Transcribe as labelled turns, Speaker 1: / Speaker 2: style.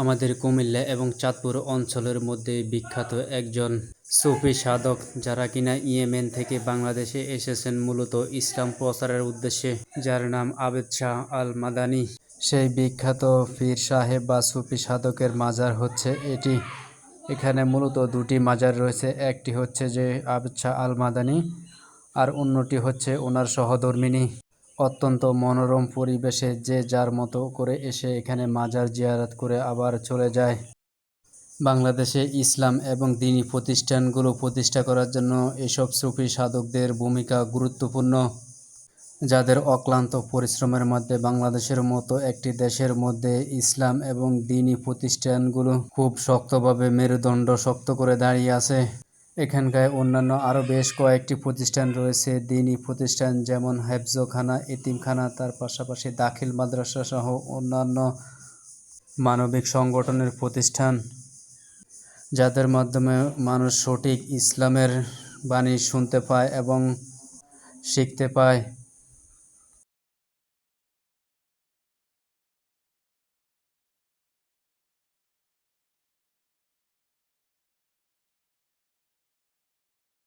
Speaker 1: আমাদের কুমিল্লা এবং চাঁদপুর অঞ্চলের মধ্যে বিখ্যাত একজন সুফি সাধক, যারা কিনা ইয়েমেন থেকে বাংলাদেশে এসেছেন মূলত ইসলাম প্রচারের উদ্দেশ্যে, যার নাম আবেদ শাহ আল মাদানি সেই বিখ্যাত ফির সাহেব বা সুফি সাধকের মাজার হচ্ছে এটি। এখানে মূলত দুটি মাজার রয়েছে, একটি হচ্ছে যে আবেদ শাহ আল মাদানি আর অন্যটি হচ্ছে ওনার সহধর্মিনী। অত্যন্ত মনোরম পরিবেশে যে যার মতো করে এসে এখানে মাজার জিয়ারাত করে আবার চলে যায়। বাংলাদেশে ইসলাম এবং দিনী প্রতিষ্ঠানগুলো প্রতিষ্ঠা করার জন্য এসব সুফি সাধকদের ভূমিকা গুরুত্বপূর্ণ। যাদের অক্লান্ত পরিশ্রমের মধ্যে বাংলাদেশের মতো একটি দেশের মধ্যে ইসলাম এবং দিনী প্রতিষ্ঠানগুলো খুব শক্তভাবে মেরুদণ্ড শক্ত করে দাঁড়িয়ে আছে। এখানকার অন্যান্য আরও বেশ কয়েকটি প্রতিষ্ঠান রয়েছে। দিনী প্রতিষ্ঠান যেমন হেফজোখানা, এতিমখানা, তার পাশাপাশি দাখিল মাদ্রাসা সহ অন্যান্য মানবিক সংগঠনের প্রতিষ্ঠান, যাদের মাধ্যমে মানুষ সঠিক ইসলামের বাণী শুনতে পায় এবং শিখতে পায়।